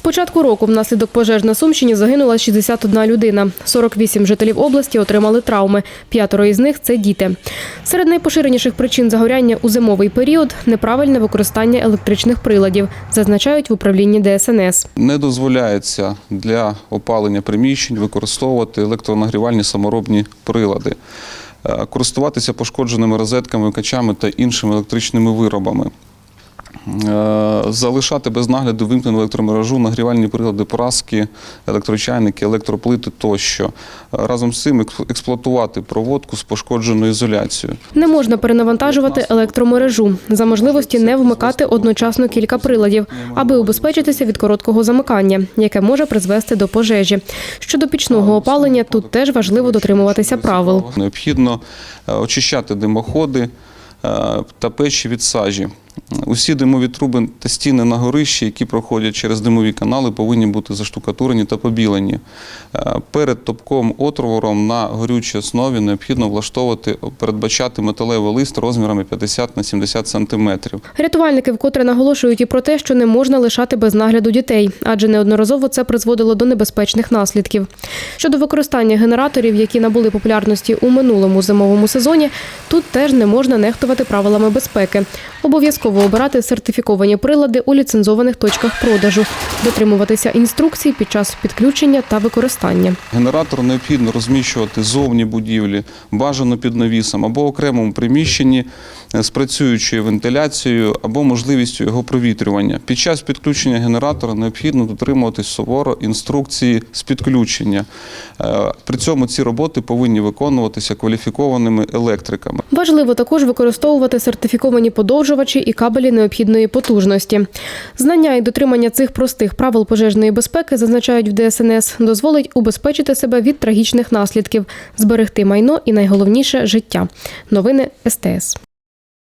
З початку року внаслідок пожеж на Сумщині загинула 61 людина. 48 жителів області отримали травми. П'ятеро із них це діти. Серед найпоширеніших причин загоряння у зимовий період неправильне використання електричних приладів, зазначають в управлінні ДСНС. Не дозволяється для опалення приміщень використовувати електронагрівальні саморобні прилади, е, користуватися пошкодженими розетками, качами та іншими електричними виробами. Е, Залишати без нагляду вимкнену електромережу, нагрівальні прилади, праски, електрочайники, електроплити тощо. Разом з цим експлуатувати проводку з пошкодженою ізоляцією. Не можна перенавантажувати електромережу. За можливості не вмикати одночасно кілька приладів, аби убезпечитися від короткого замикання, яке може призвести до пожежі. Щодо пічного опалення, тут теж важливо дотримуватися правил. Необхідно е, очищати димоходи е, та печі від сажі. Усі димові труби та стіни на горищі, які проходять через димові канали, повинні бути заштукатурені та побілені. Е, Перед топком отвором на горючій основі необхідно влаштовувати, передбачати металевий лист розмірами 50 на 70 сантиметрів. Рятувальники вкотре наголошують і про те, що не можна лишати без нагляду дітей, адже неодноразово це призводило до небезпечних наслідків. Щодо використання генераторів, які набули популярності у минулому зимовому сезоні, тут теж не можна нехтувати правилами безпеки. Обов'язково обирати сертифіковані прилади у ліцензованих точках продажу, дотримуватися інструкцій під час підключення та використання. Генератор необхідно розміщувати зовні будівлі, бажано під навісом або окремому приміщенні з працюючою вентиляцією або можливістю його провітрювання. Під час підключення генератора необхідно дотримуватись суворо інструкції з підключення. Е, При цьому ці роботи повинні виконуватися кваліфікованими електриками. Важливо також використовувати сертифіковані подовжувачі і кабелі необхідної потужності. Знання і дотримання цих простих правил пожежної безпеки, зазначають в ДСНС, дозволить убезпечити себе від трагічних наслідків, зберегти майно і найголовніше життя. Новини СТС.